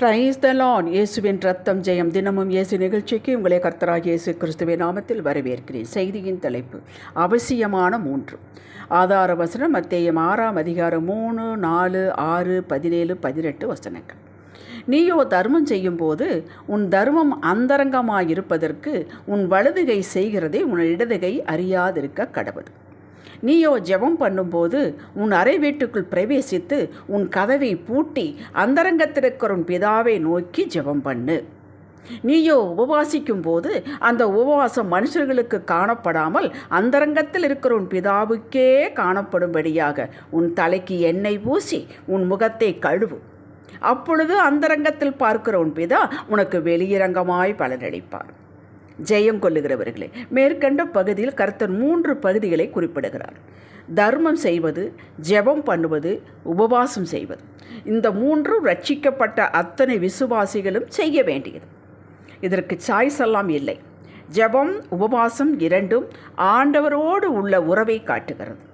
Praise the லான் இயேசுவின் ரத்தம் ஜெயம் தினமும் இயேசு நிகழ்ச்சிக்கு உங்களை கர்த்தராக இயேசு கிறிஸ்துவின் நாமத்தில் வரவேற்கிறேன். செய்தியின் தலைப்பு அவசியமான மூன்று. ஆதார வசனம் மத்தேயம் ஆறாம் அதிகாரம் மூணு நாலு ஆறு பதினேழு பதினெட்டு வசனங்கள். நீயோ தர்மம் செய்யும்போது உன் தர்மம் அந்தரங்கமாயிருப்பதற்கு உன் வலதுகை செய்கிறதை உன் இடதுகை அறியாதிருக்க கடவுள். நீயோ ஜெபம் பண்ணும்போது உன் அறை வீட்டுக்குள் பிரவேசித்து உன் கதவை பூட்டி அந்தரங்கத்திற்கிற உன் பிதாவை நோக்கி ஜெபம் பண்ணு. நீயோ உபவாசிக்கும் போது அந்த உபவாசம் மனுஷர்களுக்கு காணப்படாமல் அந்தரங்கத்தில் இருக்கிற உன் பிதாவுக்கே காணப்படும்படியாக உன் தலைக்கு எண்ணெய் பூசி உன் முகத்தை கழுவு. அப்பொழுது அந்தரங்கத்தில் பார்க்கிற உன் பிதா உனக்கு வெளியரங்கமாய் பலனளிப்பார். ஜெயம் கொள்ளுகிறவர்களே மேற்கண்ட பகுதியில் கர்த்தர் மூன்று பகுதிகளை குறிப்பிடுகிறார். தர்மம் செய்வது ஜெபம் பண்ணுவது உபவாசம் செய்வது. இந்த மூன்றும் ரட்சிக்கப்பட்ட அத்தனை விசுவாசிகளும் செய்ய வேண்டியது. இதற்கு சாய்ஸ் எல்லாம் இல்லை. ஜெபம் உபவாசம் இரண்டும் ஆண்டவரோடு உள்ள உறவை காட்டுகிறது.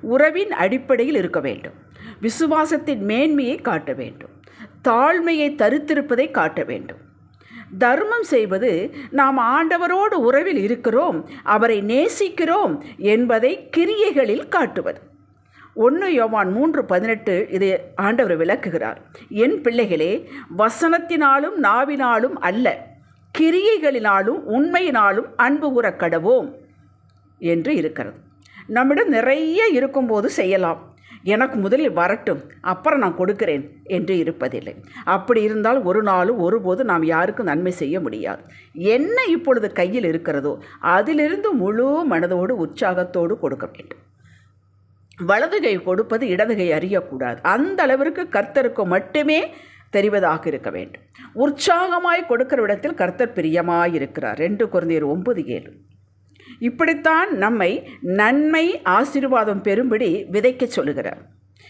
உறவின் அடிப்படையில் இருக்க வேண்டும். விசுவாசத்தின் மேன்மையை காட்ட வேண்டும். தாழ்மையை தருத்திருப்பதை காட்ட வேண்டும். தர்மம் செய்வது நாம் ஆண்டவரோடு உறவில் இருக்கிறோம் அவரை நேசிக்கிறோம் என்பதை கிரியைகளில் காட்டுவது. ஒன்று யோவான் மூன்று பதினெட்டு இதை ஆண்டவர் விளக்குகிறார். என் பிள்ளைகளே வசனத்தினாலும் நாவினாலும் அல்ல கிரியைகளினாலும் உண்மையினாலும் அன்பு உறக்கடவோம் என்று இருக்கிறது. நம்மிடம் நிறைய இருக்கும்போது செய்யலாம். எனக்கு முதலில் வரட்டும் அப்புறம் நான் கொடுக்கிறேன் என்று இருப்பதில்லை. அப்படி இருந்தால் ஒரு நாளும் ஒருபோது நாம் யாருக்கும் நன்மை செய்ய முடியாது. என்ன இப்பொழுது கையில் இருக்கிறதோ அதிலிருந்து முழு மனதோடு உற்சாகத்தோடு கொடுக்க வேண்டும். வலதுகை கொடுப்பது இடதுகை அறியக்கூடாது. அந்த அளவிற்கு கர்த்தருக்கு மட்டுமே தெரிவதாக இருக்க வேண்டும். உற்சாகமாய் கொடுக்கிற இடத்தில் கர்த்தர் பிரியமாய் இருக்கிறார். ரெண்டு குழந்தையர் ஒன்பது ஏழு. இப்படித்தான் நம்மை நன்மை ஆசீர்வாதம் பெறும்படி விதைக்க சொல்லுகிறார்.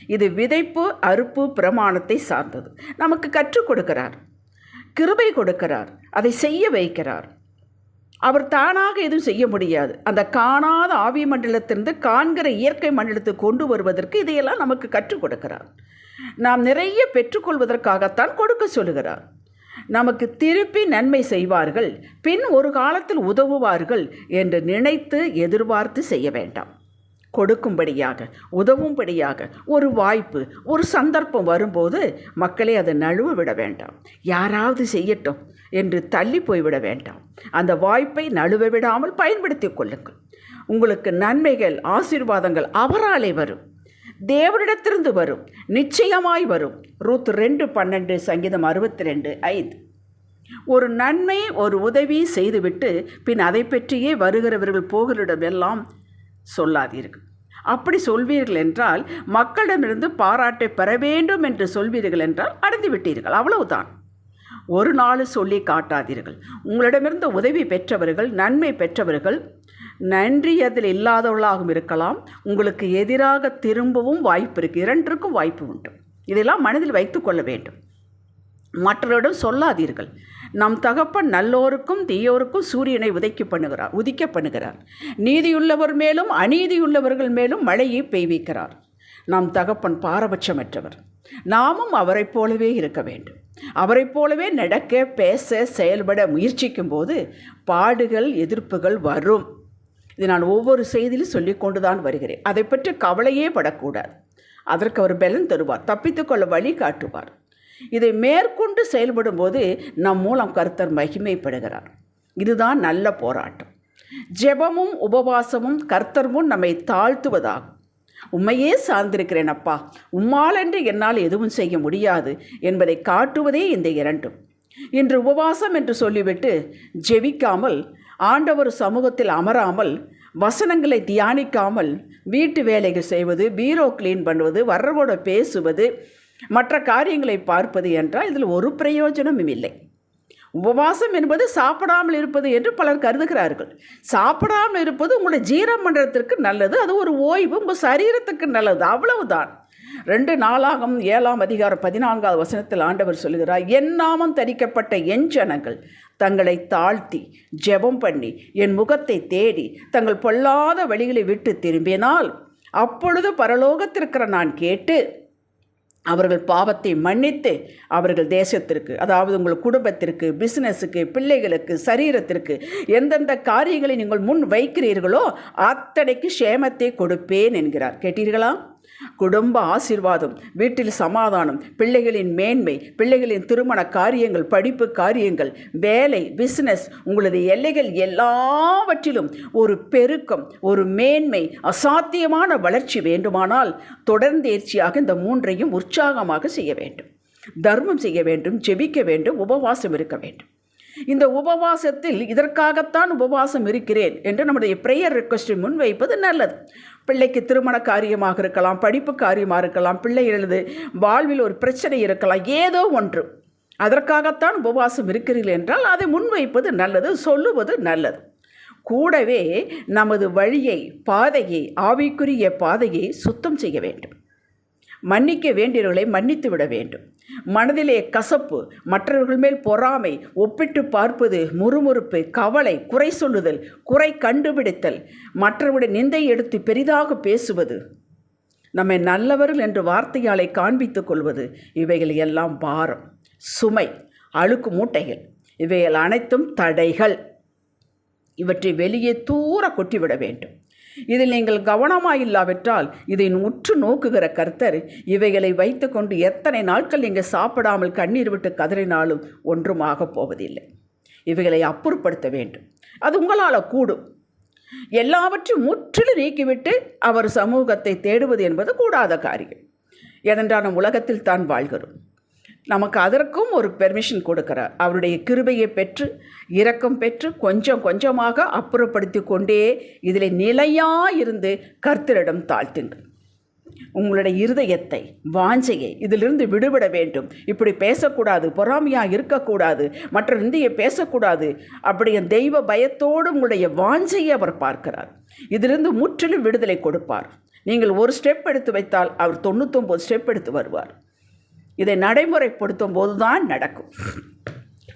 இது விதைப்பு அறுப்பு பிரமாணத்தை சார்ந்தது. நமக்கு கற்றுக் கொடுக்கிறார். கிருபை கொடுக்கிறார். அதை செய்ய வைக்கிறார். அவர் தானாக எதுவும் செய்ய முடியாது. அந்த காணாத ஆவி மண்டலத்திலிருந்து காண்கிற இயற்கை மண்டலத்துக்கு கொண்டு வருவதற்கு இதையெல்லாம் நமக்கு கற்றுக் கொடுக்கிறார். நாம் நிறைய பெற்றுக்கொள்வதற்காகத்தான் கொடுக்க சொல்லுகிறார். நமக்கு திருப்பி நன்மை செய்வார்கள் பின் ஒரு காலத்தில் உதவுவார்கள் என்று நினைத்து எதிர்பார்த்து செய்ய வேண்டாம். கொடுக்கும்படியாக உதவும்படியாக ஒரு வாய்ப்பு ஒரு சந்தர்ப்பம் வரும்போது மக்களை அதை நழுவ விட வேண்டாம். யாராவது செய்யட்டும் என்று தள்ளி போய்விட வேண்டாம். அந்த வாய்ப்பை நழுவ விடாமல் பயன்படுத்தி கொள்ளுங்கள். உங்களுக்கு நன்மைகள் ஆசீர்வாதங்கள் அவராலே வரும். தேவனிடத்திலிருந்து வரும். நிச்சயமாய் வரும். ரூத் ரெண்டு பன்னெண்டு சங்கீதம் அறுபத்தி ரெண்டு ஐந்து. ஒரு நன்மை ஒரு உதவி செய்துவிட்டு பின் அதை பற்றியே வருகிறவர்கள் போகிறிடமெல்லாம் சொல்லாதீர்கள். அப்படி சொல்வீர்கள் என்றால் மக்களிடமிருந்து பாராட்டை பெற வேண்டும் என்று சொல்வீர்கள் என்றால் அடைந்து விட்டீர்கள் அவ்வளவுதான். ஒரு நாள் சொல்லி காட்டாதீர்கள். உங்களிடமிருந்து உதவி பெற்றவர்கள் நன்மை பெற்றவர்கள் நன்றி அதில் இல்லாதவர்களாகவும் இருக்கலாம். உங்களுக்கு எதிராக திரும்பவும் வாய்ப்பு இருக்குது இரண்டிற்கும் வாய்ப்பு உண்டு. இதெல்லாம் மனதில் வைத்து கொள்ள வேண்டும். மற்றவரிடம் சொல்லாதீர்கள். நம் தகப்பன் நல்லோருக்கும் தீயோருக்கும் சூரியனை உதைக்க பண்ணுகிறார் உதிக்க பண்ணுகிறார். நீதியுள்ளவர் மேலும் அநீதியுள்ளவர்கள் மேலும் மழையை பெய்விக்கிறார். நம் தகப்பன் பாரபட்சமற்றவர். நாமும் அவரைப் போலவே இருக்க வேண்டும். அவரைப் போலவே நடக்க பேச செயல்பட முயற்சிக்கும் போது பாடுகள் எதிர்ப்புகள் வரும். இது நான் ஒவ்வொரு செய்தியிலும் சொல்லிக்கொண்டு தான் வருகிறேன். அதை பற்றி கவலையே படக்கூடாது. அதற்கு அவர் பலன் தருவார் தப்பித்துக்கொள்ள வழி காட்டுவார். இதை மேற்கொண்டு செயல்படும் போது நம் மூலம் கருத்தர் மகிமைப்படுகிறார். இதுதான் நல்ல போராட்டம். ஜெபமும் உபவாசமும் கர்த்தர்மும் நம்மை தாழ்த்துவதாகும். உண்மையே சார்ந்திருக்கிறேன் அப்பா. உம்மாலென்று என்னால் எதுவும் செய்ய முடியாது என்பதை காட்டுவதே இந்த இரண்டும். இன்று உபவாசம் என்று சொல்லிவிட்டு ஜெபிக்காமல் ஆண்டவர் சமூகத்தில் அமராமல் வசனங்களை தியானிக்காமல் வீட்டு வேலைகள் செய்வது பீரோ க்ளீன் பண்ணுவது வர்றவோட பேசுவது மற்ற காரியங்களை பார்ப்பது என்றால் இதில் ஒரு பிரயோஜனமும் இல்லை. உபவாசம் என்பது சாப்பிடாமல் இருப்பது என்று பலர் கருதுகிறார்கள். சாப்பிடாமல் இருப்பது உங்களுடைய ஜீரமண்டலத்திற்கு நல்லது அது ஒரு ஓய்வு உங்கள் சரீரத்துக்கு நல்லது அவ்வளவுதான். ரெண்டு நாளாகம் ஏழாம் அதிகாரம் பதினான்காவது வசனத்தில் ஆண்டவர் சொல்கிறார் என் நாமம் தரிக்கப்பட்ட என் ஜனங்கள் தங்களை தாழ்த்தி ஜெபம் பண்ணி என் முகத்தை தேடி தங்கள் பொல்லாத வழிகளை விட்டு திரும்பினால் அப்பொழுது பரலோகத்திற்கிற நான் கேட்டு அவர்கள் பாவத்தை மன்னித்து அவர்கள் தேசத்திற்கு அதாவது உங்கள் குடும்பத்திற்கு பிஸ்னஸுக்கு பிள்ளைகளுக்கு சரீரத்திற்கு எந்தெந்த காரியங்களை நீங்கள் முன் வைக்கிறீர்களோ அத்தனைக்கு சேமத்தை கொடுப்பேன் என்கிறார். கேட்டீர்களா? குடும்ப ஆசிர்வாதம் வீட்டில் சமாதானம் பிள்ளைகளின் மேன்மை பிள்ளைகளின் திருமண காரியங்கள் படிப்பு காரியங்கள் வேலை பிஸ்னஸ் உங்களது எல்லைகள் எல்லாவற்றிலும் ஒரு பெருக்கம் ஒரு மேன்மை அசாத்தியமான வளர்ச்சி வேண்டுமானால் தொடர்ந்தேர்ச்சியாக இந்த மூன்றையும் உற்சாகமாக செய்ய வேண்டும். தர்மம் செய்ய வேண்டும் ஜெபிக்க வேண்டும் உபவாசம் இருக்க வேண்டும். இந்த உபவாசத்தில் இதற்காகத்தான் உபவாசம் இருக்கிறேன் என்று நம்முடைய ப்ரேயர் ரெக்வஸ்ட்டை முன்வைப்பது நல்லது. பிள்ளைக்கு திருமண காரியமாக இருக்கலாம் படிப்பு காரியமாக இருக்கலாம் பிள்ளைகளது வாழ்வில் ஒரு பிரச்சனை இருக்கலாம் ஏதோ ஒன்று. அதற்காகத்தான் உபவாசம் இருக்கிறீர்கள் என்றால் அதை முன்வைப்பது நல்லது சொல்லுவது நல்லது. கூடவே நமது வழியை பாதையை ஆவிக்குரிய பாதையை சுத்தம் செய்ய வேண்டும். மன்னிக்க வேண்டியவர்களை மன்னித்து விட வேண்டும். மனதிலே கசப்பு மற்றவர்கள் மேல் பொறாமை ஒப்பிட்டு பார்ப்பது முறுமுறுப்பு கவலை குறை சொல்லுதல் குறை கண்டுபிடித்தல் மற்றவருடைய நிந்தை எடுத்து பெரிதாக பேசுவது நம்மை நல்லவர்கள் என்று வார்த்தையாலை காண்பித்துக் கொள்வது இவைகள் எல்லாம் பாரம் சுமை அழுக்கு மூட்டைகள். இவைகள் அனைத்தும் தடைகள். இவற்றை வெளியே தூர கொட்டிவிட வேண்டும். இதில் நீங்கள் கவனமாக இல்லாவிட்டால் இதை உற்று நோக்குகிற கர்த்தர் இவைகளை வைத்துக்கொண்டு எத்தனை நாட்கள் நீங்கள் சாப்பிடாமல் கண்ணீர் விட்டு கதறினாலும் ஒன்றுமாக போவதில்லை. இவைகளை அப்புறப்படுத்த வேண்டும். அது உங்களால் கூடும். எல்லாவற்றையும் முற்றிலும் நீக்கிவிட்டு அவர் சமூகத்தை தேடுவது என்பது கூடாத காரியம். ஏனென்றால் நம் உலகத்தில் தான் வாழ்கிறோம். நமக்கு அதற்கும் ஒரு பெர்மிஷன் கொடுக்கிறார். அவருடைய கிருபையை பெற்று இரக்கம் பெற்று கொஞ்சம் கொஞ்சமாக அப்புறப்படுத்தி கொண்டே இதில் நிலையாக இருந்து கர்த்தரிடம் தாழ்த்துங்கள். உங்களுடைய இருதயத்தை வாஞ்சையை இதிலிருந்து விடுபட வேண்டும். இப்படி பேசக்கூடாது பொறாமையாக இருக்கக்கூடாது மற்ற இந்திய பேசக்கூடாது. அப்படிய தெய்வ பயத்தோடு உங்களுடைய வாஞ்சையை அவர் பார்க்கிறார். இதிலிருந்து முற்றிலும் விடுதலை கொடுப்பார். நீங்கள் ஒரு ஸ்டெப் எடுத்து வைத்தால் அவர் தொண்ணூத்தொம்பது ஸ்டெப் எடுத்து வருவார். இதை நடைமுறைப்படுத்தும் போது தான் நடக்கும்.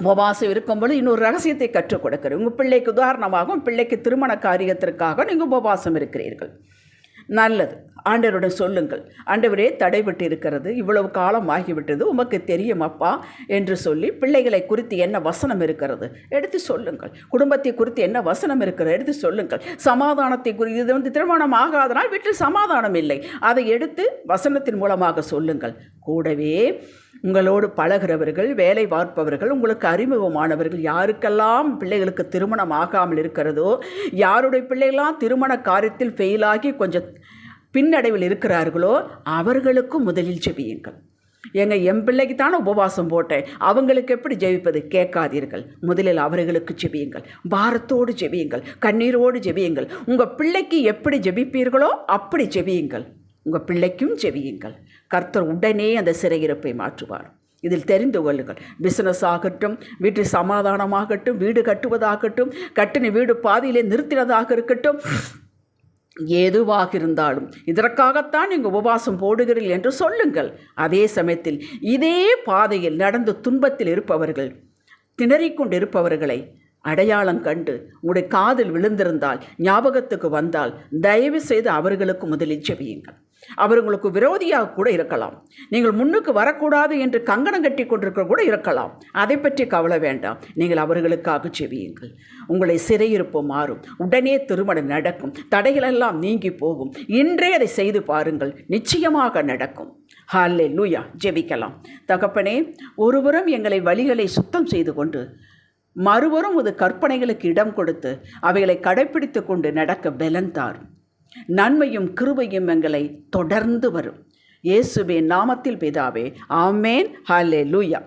உபவாசம் இருக்கும்போது இன்னொரு ரகசியத்தை கற்றுக் கொடுக்குறேன். உங்கள் பிள்ளைக்கு உதாரணமாகவும் பிள்ளைக்கு திருமண காரியத்திற்காக நீங்கள் உபவாசம் இருக்கிறீர்கள். நல்லது. ஆண்டவருடன் சொல்லுங்கள். ஆண்டவரே தடைபட்டு இருக்கிறது இவ்வளவு காலம் ஆகிவிட்டது. உமக்கு தெரியும் அப்பா என்று சொல்லி பிள்ளைகளை குறித்து என்ன வசனம் இருக்கிறது? எடுத்து சொல்லுங்கள். குடும்பத்தை குறித்து என்ன வசனம் இருக்கிறது? எடுத்து சொல்லுங்கள். சமாதானத்தை குறித்து இது வந்து திருமணம் ஆகாதனால் வீட்டில் சமாதானம் இல்லை. அதை எடுத்து வசனத்தின் மூலமாக சொல்லுங்கள். கூடவே உங்களோடு பழகிறவர்கள் வேலை பார்ப்பவர்கள் உங்களுக்கு அறிமுகமானவர்கள் யாருக்கெல்லாம் பிள்ளைகளுக்கு திருமணம் ஆகாமல் இருக்கிறதோ யாருடைய பிள்ளைகளாம் திருமண காரியத்தில் ஃபெயிலாகி கொஞ்சம் பின்னடைவில் இருக்கிறார்களோ அவர்களுக்கும் முதலில் ஜெபியுங்கள். எங்க என் பிள்ளைக்கு தானே உபவாசம் போட்டேன். அவங்களுக்கு எப்படி ஜெபிப்பது? கேட்காதீர்கள். முதலில் அவர்களுக்கு ஜெபியுங்கள். பாரத்தோடு ஜெபியுங்கள். கண்ணீரோடு ஜெபியுங்கள். உங்கள் பிள்ளைக்கு எப்படி ஜெபிப்பீர்களோ அப்படி ஜெபியுங்கள். உங்கள் பிள்ளைக்கும் ஜெபியுங்கள். கர்த்தர் உடனே அந்த சிறையிருப்பை மாற்றுவார். இதில் தெரிந்து கொள்ளுங்கள். பிஸ்னஸ் ஆகட்டும் வீட்டில் சமாதானமாகட்டும் வீடு கட்டுவதாகட்டும் கட்டின வீடு பாதியிலே நிறுத்தினதாக இருக்கட்டும். எதுவாக இருந்தாலும் இதற்காகத்தான் நீங்கள் உபவாசம் போடுகிறீர்கள் என்று சொல்லுங்கள். அதே சமயத்தில் இதே பாதையில் நடந்து துன்பத்தில் இருப்பவர்கள் திணறிக்கொண்டிருப்பவர்களை அடையாளம் கண்டு உங்களுடைய காதில் விழுந்திருந்தால் ஞாபகத்துக்கு வந்தால் தயவு செய்து அவர்களுக்கு முதலில் செவியுங்கள் அவர் உங்களுக்கு விரோதியாக கூட இருக்கலாம். நீங்கள் முன்னுக்கு வரக்கூடாது என்று கங்கணம் கட்டி கொண்டிருக்க கூட இருக்கலாம். அதை பற்றி கவலை வேண்டாம். நீங்கள் அவர்களுக்காக செவியுங்கள். உங்களை சிறையிருப்பு மாறும். உடனே திருமணம் நடக்கும். தடைகளெல்லாம் நீங்கி போகும். இன்றே அதை செய்து பாருங்கள். நிச்சயமாக நடக்கும். ஹாலே லூயா ஜெபிக்கலாம். தகப்பனே ஒருபுறம் எங்களை வழிகளை சுத்தம் செய்து கொண்டு மறுவரும் ஒரு கற்பனைகளுக்கு இடம் கொடுத்து அவைகளை கடைப்பிடித்து கொண்டு நடக்க பலன் தாரும் நன்மையும் கிருபையும் எங்களை தொடர்ந்து வரும். இயேசுவே நாமத்தில் பிதாவே ஆமேன். ஹலே லூயா